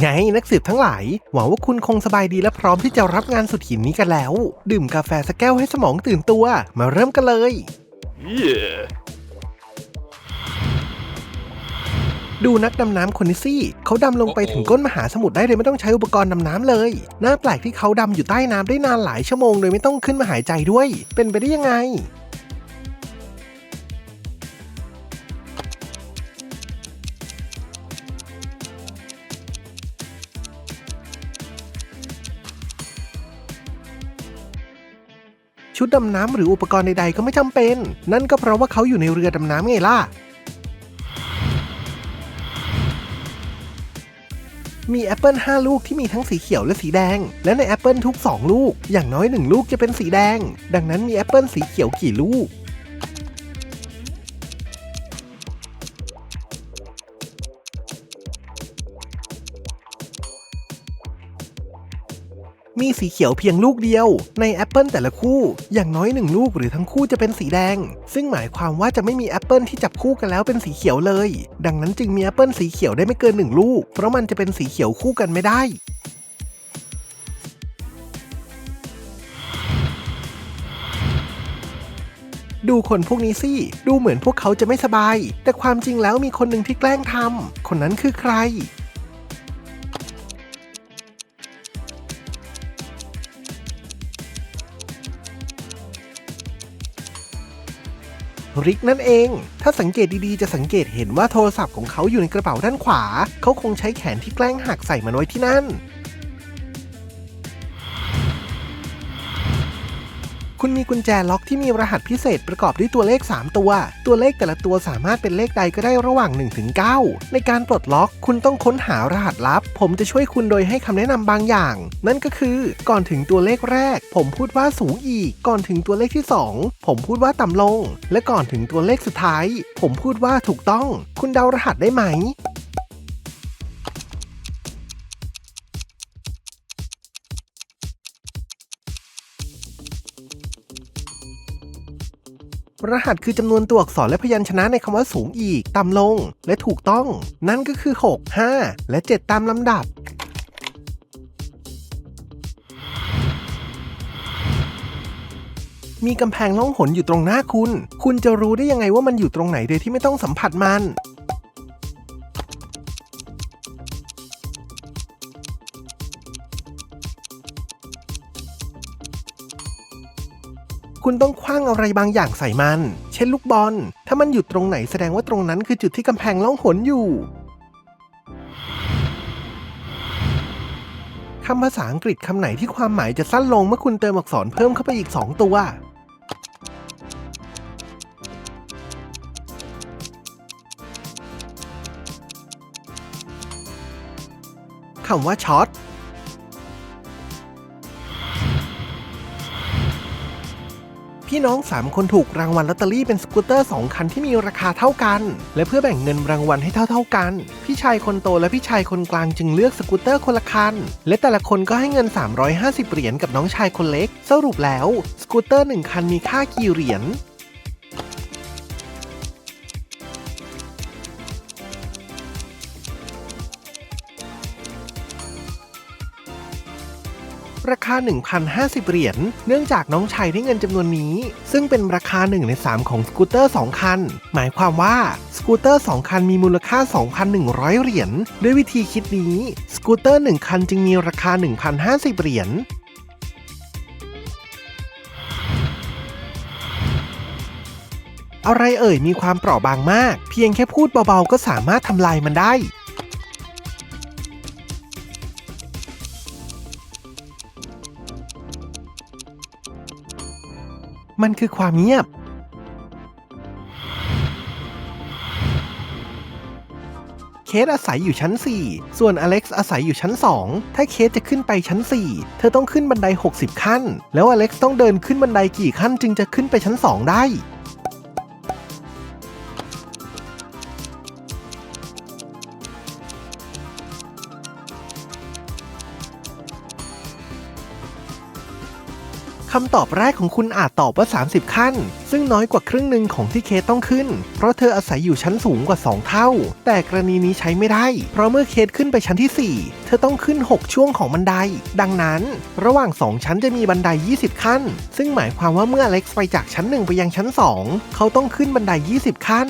ไงนักสืบทั้งหลาย หวังว่าคุณคงสบายดีและพร้อมที่จะรับงานสุดหินนี้กันแล้ว ดื่มกาแฟสักแก้วให้สมองตื่นตัว มาเริ่มกันเลย Yeah. ดูนักดำน้ำคนนี้สิเขาดำลงไปถึงก้นมหาสมุทรได้โดยไม่ต้องใช้อุปกรณ์ดำน้ำเลย น่าแปลกที่เขาดำอยู่ใต้น้ำได้นานหลายชั่วโมงโดยไม่ต้องขึ้นมาหายใจด้วย เป็นไปได้ยังไง ดำน้ำหรืออุปกรณ์ใดๆก็ไม่จำเป็น นั่นก็เพราะว่าเขาอยู่ในเรือดำน้ำไงล่ะมีแอปเปิล5ลูกที่มีทั้งสีเขียวและสีแดง และในแอปเปิลทุก 2 ลูก อย่างน้อย 1 ลูกจะเป็นสีแดง ดังนั้นมีแอปเปิลสีเขียวกี่ลูก สีเขียวเพียงลูกเดียว ในแอปเปิลแต่ละคู่ อย่างน้อยหนึ่งลูกหรือทั้งคู่จะเป็นสีแดง ซึ่งหมายความว่าจะไม่มีแอปเปิลที่จับคู่กันแล้วเป็นสีเขียวเลย ดังนั้นจึงมีแอปเปิลสีเขียวได้ไม่เกินหนึ่งลูก เพราะมันจะเป็นสีเขียวคู่กันไม่ได้ดูคนพวกนี้สิ ดูเหมือนพวกเขาจะไม่สบาย แต่ความจริงแล้วมีคนหนึ่งที่แกล้งทำ คนนั้นคือใคร ริกนั่นเอง ถ้าสังเกตดีๆ จะสังเกตเห็นว่าโทรศัพท์ของเขาอยู่ในกระเป๋าด้านขวา เขาคงใช้แขนที่แกล้งหักใส่มันไว้ที่นั่น คุณมีกุญแจล็อกที่มีรหัสพิเศษประกอบด้วยตัวเลข 3 ตัว ตัวเลขแต่ละตัวสามารถเป็นเลขใดก็ได้ระหว่าง1ถึง9ในการปลดล็อก คุณต้องค้นหารหัสลับ ผมจะช่วยคุณโดยให้คำแนะนำบางอย่าง นั่นก็คือ ก่อนถึงตัวเลขแรก ผมพูดว่าสูงอีก ก่อนถึงตัวเลขที่ 2 ผมพูดว่าต่ำลง และก่อนถึงตัวเลขสุดท้าย ผมพูดว่าถูกต้อง คุณเดารหัสได้ไหม รหัสคือจำนวนตัวอักษรและพยัญชนะในคำว่าสูงอีก ต่ำลง และถูกต้อง นั่นก็คือ 6 5 และ 7 ตามลำดับมีกำแพงล่องหนอยู่ตรงหน้าคุณ คุณจะรู้ได้ยังไงว่ามันอยู่ตรงไหนโดยที่ไม่ต้องสัมผัสมัน คุณต้องคว้างอะไรบางอย่างใส่มัน เช่นลูกบอล ถ้ามันอยู่ตรงไหนแสดงว่าตรงนั้นคือจุดที่กำแพงล่องหนอยู่คำภาษาอังกฤษคำไหนที่ความหมายจะสั้นลงเมื่อคุณเติมอักษรเพิ่มเข้าไปอีก 2 ตัว คำว่าช็อต พี่น้อง 3 คนถูกรางวัลลอตเตอรี่เป็นสกูตเตอร์ 2 คันที่มีราคาเท่ากัน และเพื่อแบ่งเงินรางวัลให้เท่า ๆกัน พี่ชายคนโตและพี่ชายคนกลางจึงเลือกสกูตเตอร์คนละคัน และแต่ละคนก็ให้เงิน 350 เหรียญกับน้องชายคนเล็ก สรุปแล้วสกูตเตอร์ 1 คันมีค่ากี่เหรียญ ราคา 1,050 เหรียญ เนื่องจากน้องชายได้เงินจำนวนนี้ ซึ่งเป็นราคา 1 ใน 3 ของสกูตเตอร์ 2 คัน หมายความว่าสกูตเตอร์ 2 คันมีมูลค่า 2,100 เหรียญ ด้วยวิธีคิดนี้ สกูตเตอร์ 1 คันจึงมีราคา 1,050 เหรียญอะไรเอ่ยมีความเปราะบางมาก เพียงแค่พูดเบาๆ ก็สามารถทำลายมันได้ มันคือความเงียบ เคสอาศัยอยู่ชั้น 4 ส่วนอเล็กซ์อาศัยอยู่ชั้น 2 ถ้าเคสจะขึ้นไปชั้น 4 เธอต้องขึ้นบันได 60 ขั้น แล้วอเล็กซ์ต้องเดินขึ้นบันไดกี่ขั้นจึงจะขึ้นไปชั้น 2 ได้ คำตอบแรกของคุณอาจตอบว่า 30 ขั้น ซึ่งน้อยกว่าครึ่งหนึ่งของที่เคสต้องขึ้น เพราะเธออาศัยอยู่ชั้นสูงกว่า 2 เท่า แต่กรณีนี้ใช้ไม่ได้ เพราะเมื่อเคสขึ้นไปชั้นที่ 4 เธอต้องขึ้น 6 ช่วงของบันได ดังนั้น ระหว่าง 2 ชั้นจะมีบันได 20 ขั้น ซึ่งหมายความว่าเมื่ออเล็กซ์ไปจากชั้น 1 ไปยังชั้น 2 เขาต้องขึ้นบันได 20 ขั้น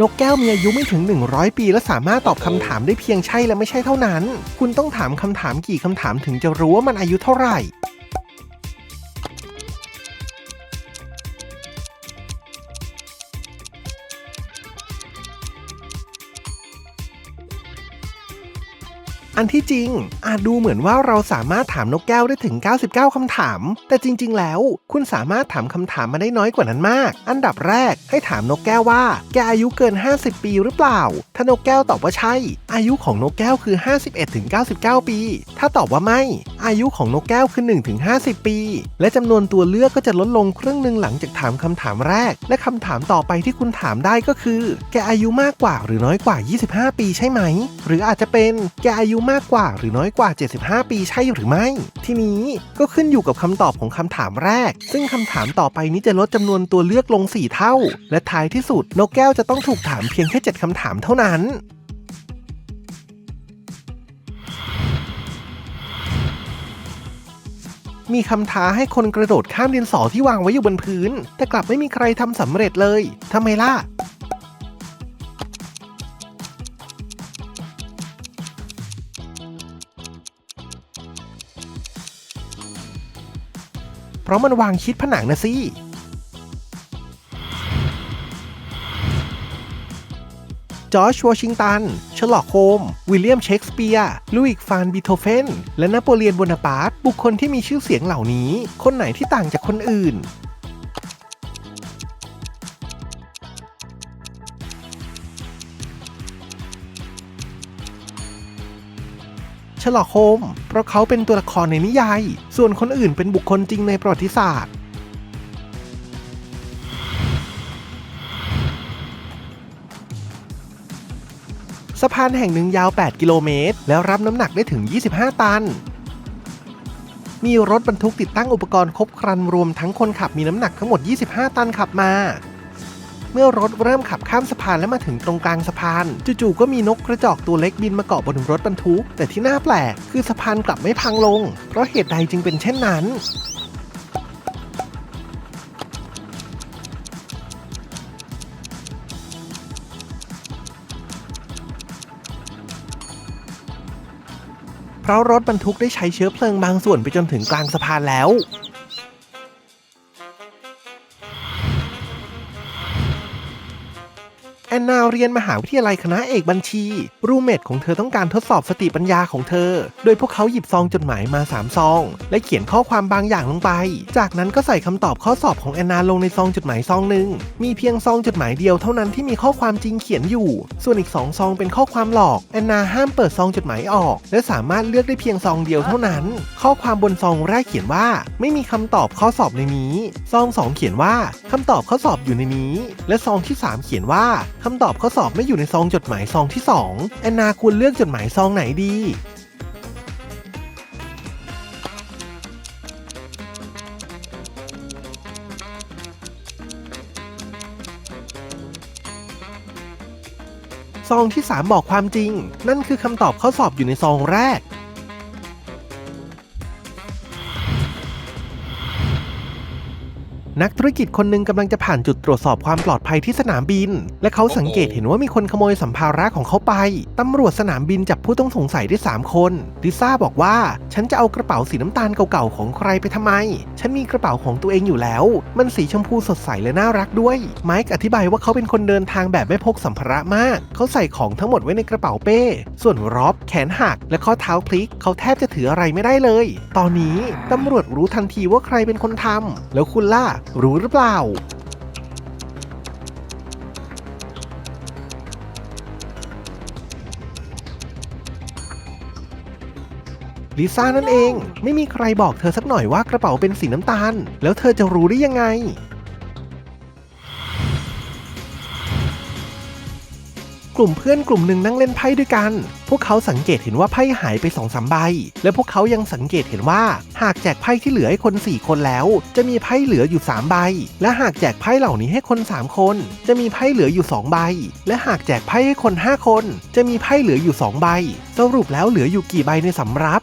นกแก้วมีอายุไม่ถึง 100 ปีและสามารถตอบคำถามได้เพียงใช่และไม่ใช่เท่านั้น คุณต้องถามคำถามกี่คำถามถึงจะรู้ว่ามันอายุเท่าไหร่ อันที่จริง อาจดูเหมือนว่าเราสามารถถามนกแก้วได้ถึง 99คำถาม แต่จริง ๆ แล้ว คุณสามารถถามคำถามมาได้น้อยกว่านั้นมาก อันดับแรก ให้ถามนกแก้วว่า แกอายุเกิน 50 ปีหรือเปล่า ถ้านกแก้วตอบว่าใช่ อายุของนกแก้วคือ 51-99 ปี ถ้าตอบว่าไม่ อายุของนกแก้วคือ 1-50 ปี และจำนวนตัวเลือกก็จะลดลงครึ่งหนึ่งหลังจากถามคำถามแรก และคำถามต่อไปที่คุณถามได้ก็คือ แกอายุมากกว่าหรือน้อยกว่า 25 ปีใช่ไหม หรืออาจจะเป็นแกอายุมากกว่าหรือน้อยกว่า 75 ปีใช่หรือไม่ ทีนี้ก็ขึ้นอยู่กับคำตอบของคำถามแรก ซึ่งคำถามต่อไปนี้จะลดจำนวนตัวเลือกลง 4 เท่า และท้ายที่สุดนกแก้วจะต้องถูกถามเพียงแค่ 7คำถามเท่านั้นมีคำท้าให้คนกระโดดข้ามดินสอที่วางไว้อยู่บนพื้น แต่กลับไม่มีใครทำสำเร็จเลยทำไมล่ะ เพราะมันวางชิดผนังนะสิจอร์จวอชิงตัน ชลอกโฮม วิลเลียมเชกสเปียร์ลุยส์ฟานบิโทเฟน และนโปเลียนโบนาปาร์ตบุคคลที่มีชื่อเสียงเหล่านี้ คนไหนที่ต่างจากคนอื่น ชลโฮมเพราะเขาเป็นตัวละครในนิยาย ส่วนคนอื่นเป็นบุคคลจริงในประวัติศาสตร์ สะพานแห่งหนึ่งยาว 8 กิโลเมตร แล้วรับน้ำหนักได้ถึง 25 ตัน มีรถบรรทุกติดตั้งอุปกรณ์ครบครันรวมทั้งคนขับมีน้ำหนักทั้งหมด 25 ตันขับมา เมื่อรถเริ่มขับข้ามสะพานและมาถึงตรงกลางสะพาน จู่ๆก็มีนกกระจอกตัวเล็กบินมาเกาะบนรถบรรทุก แต่ที่น่าแปลกคือสะพานกลับไม่พังลง เพราะเหตุใดจึงเป็นเช่นนั้นเพราะรถบรรทุกได้ใช้เชื้อเพลิงบางส่วนไปจนถึงกลางสะพานแล้ว na เรียนมหาวิทยาลัยคณะเอกบัญชี รูเมทของเธอต้องการทดสอบสติปัญญาของเธอ โดยพวกเขาหยิบซองจดหมายมา 3 ซอง และเขียนข้อความบางอย่างลงไป จากนั้นก็ใส่คำตอบข้อสอบของแอนนาลงในซองจดหมายซองหนึ่ง มีเพียงซองจดหมายเดียวเท่านั้นที่มีข้อความจริงเขียนอยู่ ส่วนอีกสองซองเป็นข้อความหลอก แอนนาห้ามเปิดซองจดหมายออก และสามารถเลือกได้เพียงซองเดียวเท่านั้น ข้อความบนซองแรกเขียนว่า ไม่มีคำตอบข้อสอบในนี้ ซองสองเขียนว่าคำตอบข้อสอบอยู่ในนี้ และซองที่สามเขียนว่าคำตอบข้อสอบไม่อยู่ในซองจดหมายซองที่ 2 แอนนาควรเลือกจดหมายซองไหนดี ซองที่ 3 บอกความจริง นั่นคือคำตอบข้อสอบอยู่ในซองแรก นักธุรกิจคนหนึ่งกำลังจะผ่านจุดตรวจสอบความปลอดภัยที่สนามบิน และเขาสังเกตเห็นว่ามีคนขโมยสัมภาระของเขาไป ตำรวจสนามบินจับผู้ต้องสงสัยได้ 3 คน ลิซ่าบอกว่า ฉันจะเอากระเป๋าสีน้ำตาลเก่าๆของใครไปทำไม ฉันมีกระเป๋าของตัวเองอยู่แล้ว มันสีชมพูสดใสและน่ารักด้วย ไมค์อธิบายว่าเขาเป็นคนเดินทางแบบไม่พกสัมภาระมาก เขาใส่ของทั้งหมดไว้ในกระเป๋าเป้ ส่วนร็อบแขนหักและข้อเท้าพลิก เขาแทบจะถืออะไรไม่ได้เลย ตอนนี้ตำรวจรู้ทันทีว่าใครเป็นคนทำแล้วคุณล่ะรู้หรือเปล่า ลิซ่านั่นเอง ไม่มีใครบอกเธอสักหน่อยว่ากระเป๋าเป็นสีน้ำตาล แล้วเธอจะรู้ได้ยังไง กลุ่มเพื่อนกลุ่มหนึ่งนั่งเล่นไพ่ด้วยกัน พวกเขาสังเกตเห็นว่าไพ่หายไปสองสามใบ และพวกเขายังสังเกตเห็นว่า หากแจกไพ่ที่เหลือให้คน 4 คนแล้ว จะมีไพ่เหลืออยู่ 3 ใบ และหากแจกไพ่เหล่านี้ให้คน 3 คน จะมีไพ่เหลืออยู่ 2 ใบ และหากแจกไพ่ให้คน 5 คน จะมีไพ่เหลืออยู่ 2 ใบ สรุปแล้วเหลืออยู่กี่ใบในสำรับ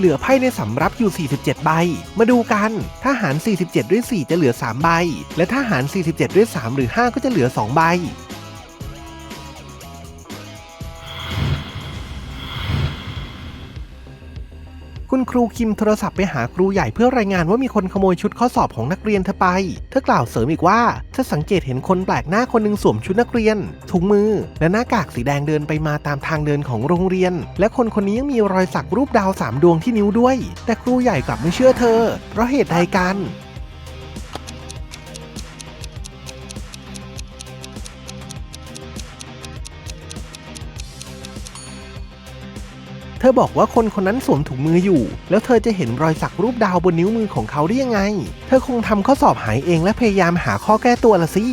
เหลือไพ่ในสำรับอยู่ 47 ใบ มาดูกันถ้าหาร 47 ด้วย 4 จะเหลือ 3 ใบ และถ้าหาร 47 ด้วย 3 หรือ 5 ก็จะเหลือ 2 ใบ ครูคิมโทรศัพท์ไปหาครูใหญ่เพื่อรายงานว่ามีคนขโมยชุดข้อสอบของนักเรียนเธอไป เธอกล่าวเสริมอีกว่าเธอสังเกตเห็นคนแปลกหน้าคนหนึ่งสวมชุดนักเรียน ถุงมือ และหน้ากากสีแดงเดินไปมาตามทางเดินของโรงเรียน และคนคนนี้ยังมีรอยสักรูปดาวสามดวงที่นิ้วด้วย แต่ครูใหญ่กลับไม่เชื่อเธอ เพราะเหตุใดกัน เธอบอกว่าคนคนนั้นสวมถุงมืออยู่ แล้วเธอจะเห็นรอยสักรูปดาวบนนิ้วมือของเขาได้ยังไง เธอคงทำข้อสอบหายเองและพยายามหาข้อแก้ตัวละสิ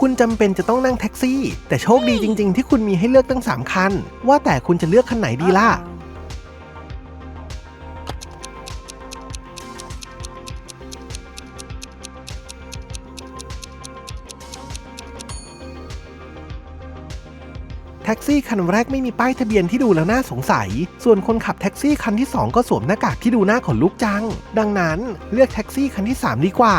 คุณจำเป็นจะต้องนั่งแท็กซี่ แต่โชคดีจริง ๆ ที่คุณมีให้เลือกตั้ง 3 คัน ว่าแต่คุณจะเลือกคันไหนดีล่ะ แท็กซี่คันแรกไม่มีป้ายทะเบียนที่ดูแล้วน่าสงสัย ส่วนคนขับแท็กซี่คันที่ 2 ก็สวมหน้ากากที่ดูหน้าขนลุกจัง ดังนั้นเลือกแท็กซี่คันที่ 3 ดีกว่า